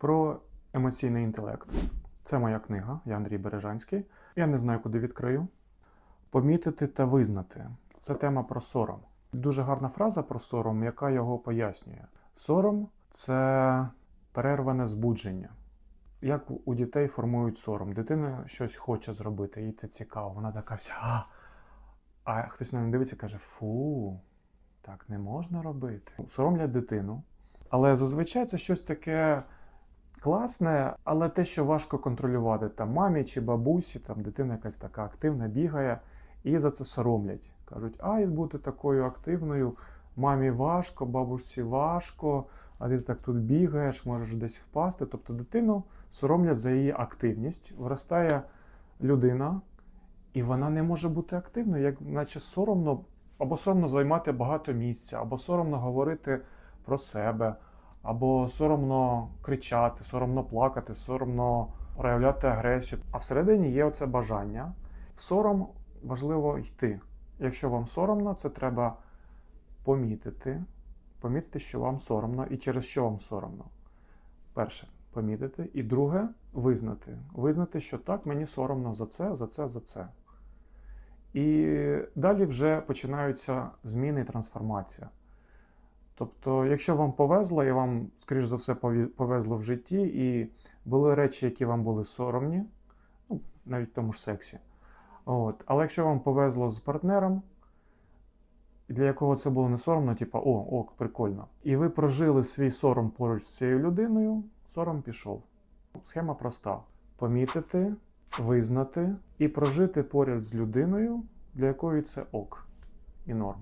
про емоційний інтелект. Це моя книга, я Андрій Бережанський. Я не знаю, куди відкрию. Помітити та визнати. Це тема про сором. Дуже гарна фраза про сором, яка його пояснює. Сором це перерване збудження. Як у дітей формують сором? Дитина щось хоче зробити, їй це цікаво. Вона така вся. А, а хтось на неї дивиться і каже: Фу, так не можна робити. Соромлять дитину. Але зазвичай це щось таке класне, але те, що важко контролювати там мамі чи бабусі, там дитина якась така активна бігає, і за це соромлять. Кажуть, ай, бути такою активною, мамі важко, бабусі важко, а ти так тут бігаєш, можеш десь впасти. Тобто дитину соромлять за її активність, виростає людина, і вона не може бути активною, як наче соромно, або соромно займати багато місця, або соромно говорити про себе, або соромно кричати, соромно плакати, соромно проявляти агресію. А всередині є оце бажання. В сором важливо йти. Якщо вам соромно, це треба помітити, помітити, що вам соромно і через що вам соромно. Перше помітити. І друге визнати. Визнати, що так, мені соромно за це, за це, за це. І далі вже починаються зміни і трансформація. Тобто, якщо вам повезло, і вам, скоріш за все, повезло в житті, і були речі, які вам були соромні, ну, навіть в тому ж сексі. От. Але якщо вам повезло з партнером, для якого це було не соромно, типу, о, ок, прикольно. І ви прожили свій сором поруч з цією людиною, сором пішов. Схема проста: помітити, визнати і прожити поряд з людиною, для якої це ок і норм.